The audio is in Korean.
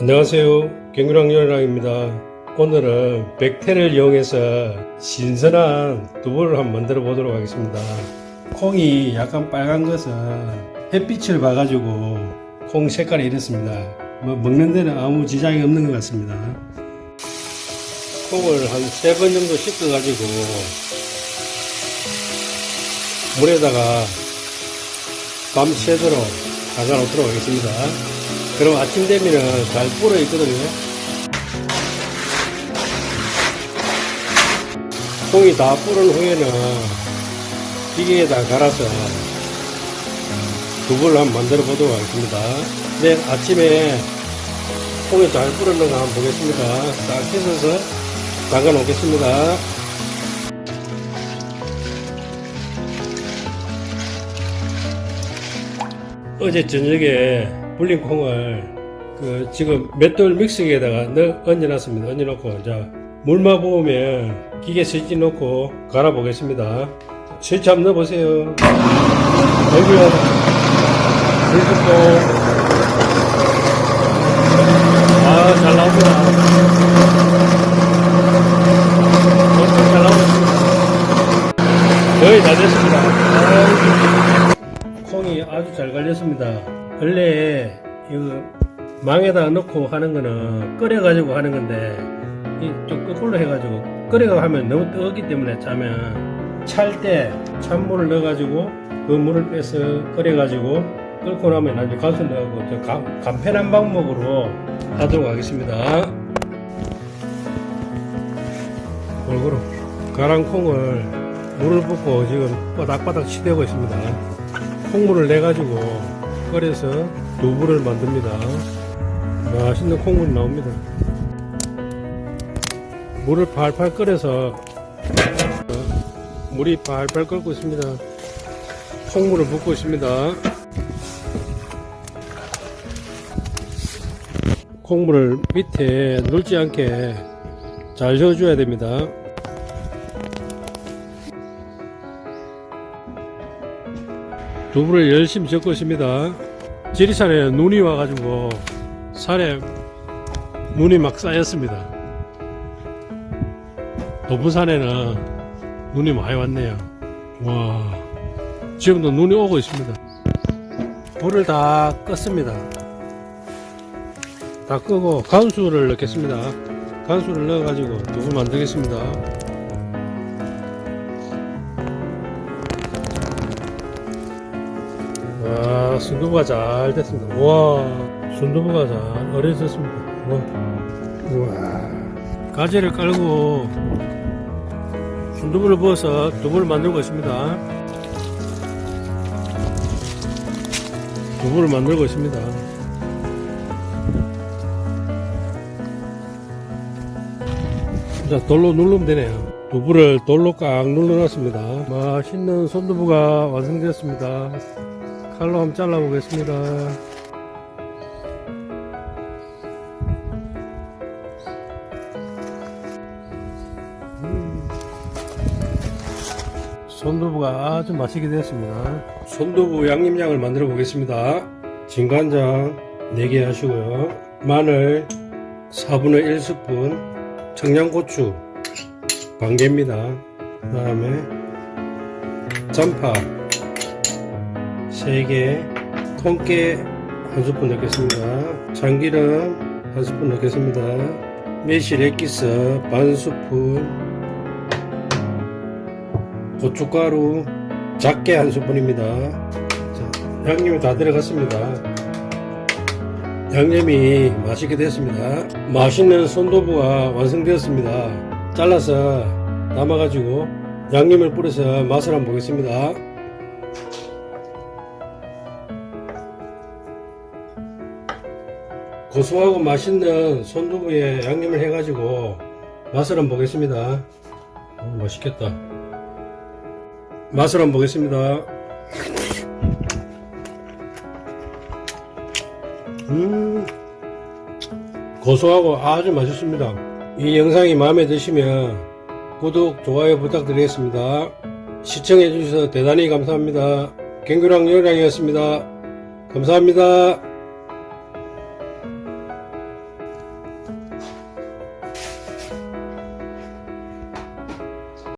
안녕하세요. 갱규랑 연락입니다. 오늘은 백태를 이용해서 신선한 두부를 한번 만들어 보도록 하겠습니다. 콩이 약간 빨간 것은 햇빛을 봐가지고 콩 색깔이 이렇습니다. 뭐 먹는 데는 아무 지장이 없는 것 같습니다. 콩을 한 세 번 정도 씻어가지고 물에다가 밤새도록 담가놓도록 하겠습니다. 그럼 아침 되면은 잘 불어 있거든요. 콩이 다 불은 후에는 기계에다 갈아서 두부를 한번 만들어 보도록 하겠습니다. 네, 아침에 콩이 잘 불었는가 한번 보겠습니다. 싹 씻어서 담가 놓겠습니다. 어제 저녁에 불린 콩을 그 지금 맷돌 믹서기에다가 넣 얹어놨습니다. 얹어놓고 자 물만 부으면 기계 스위치 놓고 갈아 보겠습니다. 스위치 한번 넣어보세요. 여기요. 불 끄고 아잘 나옵니다. 엄청 잘 나오고. 거의 다 됐습니다. 콩이 아주 잘 갈렸습니다. 원래 이거 망에다 넣고 하는 거는 끓여 가지고 하는 건데 이좀 거꾸로 해 가지고 끓여가 하면 너무 뜨겁기 때문에 짜면 찰 때 찬물을 넣어 가지고 그 물을 빼서 끓여 가지고 끓고 나면 나중에 가수 넣고 저 간, 간편한 방법으로 하도록 하겠습니다. 골고루 가랑 콩을 물을 붓고 지금 바닥바닥 치대고 있습니다. 콩물을 내 가지고 끓여서 두부를 만듭니다. 맛있는 콩물이 나옵니다. 물을 팔팔 끓여서 물이 팔팔 끓고 있습니다. 콩물을 붓고 있습니다. 콩물을 밑에 눌지 않게 잘 저어줘야 됩니다. 두부를 열심히 적고 있습니다. 지리산에 눈이 와가지고 산에 눈이 막 쌓였습니다. 도부산에는 눈이 많이 왔네요. 와, 지금도 눈이 오고 있습니다. 불을 다 껐습니다. 다 끄고 간수를 넣겠습니다. 간수를 넣어가지고 두부 만들겠습니다. 아, 순두부가 잘 됐습니다. 와, 순두부가 잘 어려졌습니다. 와, 우와. 가지를 깔고 순두부를 부어서 두부를 만들고 있습니다. 두부를 만들고 있습니다. 자, 돌로 누르면 되네요. 두부를 돌로 꽉 눌러놨습니다. 맛있는 손두부가 완성되었습니다. 칼로 한번 잘라보겠습니다. 음. 손두부가 아주 맛있게 되었습니다. 손두부 양념장을 만들어 보겠습니다. 진간장 4개 하시고요. 마늘 4분의 1스푼, 청양고추 반개입니다. 그 다음에 전파 3개, 통깨 한 스푼 넣겠습니다. 참기름 한 스푼 넣겠습니다. 매실 액기스 반 스푼, 고춧가루 작게 한 스푼입니다. 자, 양념이 다 들어갔습니다. 양념이 맛있게 됐습니다. 맛있는 손도부가 완성되었습니다. 잘라서 담아가지고 양념을 뿌려서 맛을 한번 보겠습니다. 고소하고 맛있는 손두부에 양념을 해가지고 맛을 한번 보겠습니다. 어, 맛있겠다. 맛을 한번 보겠습니다. 음, 고소하고 아주 맛있습니다. 이 영상이 마음에 드시면 구독, 좋아요 부탁드리겠습니다. 시청해주셔서 대단히 감사합니다. 갱규랑 요량이었습니다. 감사합니다.